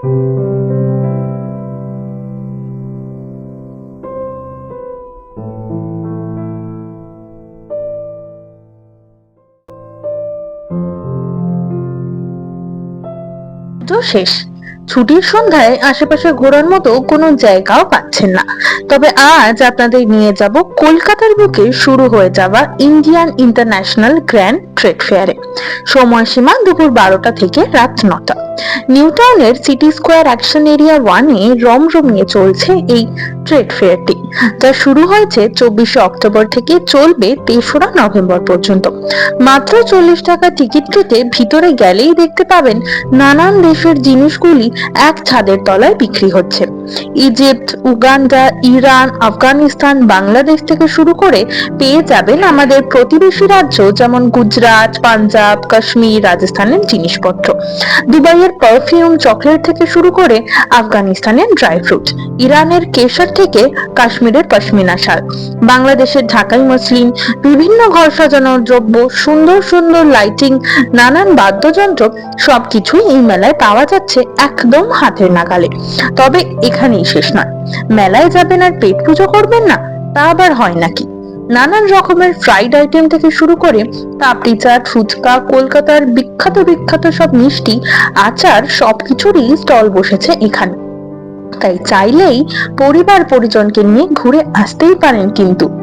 শেষ। ছুটির সন্ধ্যায় আশেপাশে ঘোরার মতো কোনো জায়গাও পাচ্ছেন না। তবে আজ আপনাদের নিয়ে যাব কলকাতার বুকে শুরু হয়ে যাওয়া ইন্ডিয়ান ইন্টারন্যাশনাল গ্র্যান্ড ট্রেড ফেয়ারে। সময়সীমা দুপুর বারোটা থেকে রাত নটা। নিউ টাউনের সিটি স্কোয়ার অ্যাকশন এরিয়া ওয়ানে রমরমিয়ে চলছে এই ট্রেড ফেয়ারটি, যা শুরু হয়েছে চব্বিশে অক্টোবর থেকে চলবে তেসরা নভেম্বর পর্যন্ত। মাত্র চল্লিশ টাকা টিকিট কেটে ভিতরে গেলেই দেখতে পাবেন নানান দেশের জিনিসগুলি এক ছাদের তলায় বিক্রি হচ্ছে। Egypt Uganda, Iran, Afghanistan, Bangladesh থেকে শুরু করে পেয়ে যাবেন আমাদের প্রতিবেশী রাজ্য যেমন গুজরাট, পাঞ্জাব, কাশ্মীর, রাজস্থানের জিনিসপত্র। দুবাইয়ের পারফিউম চকলেট থেকে শুরু করে আফগানিস্তানের ড্রাই ফ্রুট ইরানের কেশর থেকে কাশ্মীরের পশমিনা শাল বাংলাদেশের ঢাকাই মসলিন, বিভিন্ন ঘর সাজানোর দ্রব্য, সুন্দর সুন্দর লাইটিং নানান বাদ্যযন্ত্র, সবকিছুই এই মেলায় পাওয়া যাচ্ছে একদম হাতের নাগালে। তবে এখানেই শেষ নয়। মেলায় যাবেন আর পেট পুজো করবেন না, তা আবার হয় নাকি? নানান রকমের ফ্রাইড আইটেম থেকে শুরু করে পাপড়ি চাট ফুচকা, কলকাতার বিখ্যাত বিখ্যাত সব মিষ্টি, আচার সবকিছুরই স্টল বসেছে এখানে। তাই চাইলেই পরিবার পরিজনকে নিয়ে ঘুরে আসতেই পারেন কিন্তু।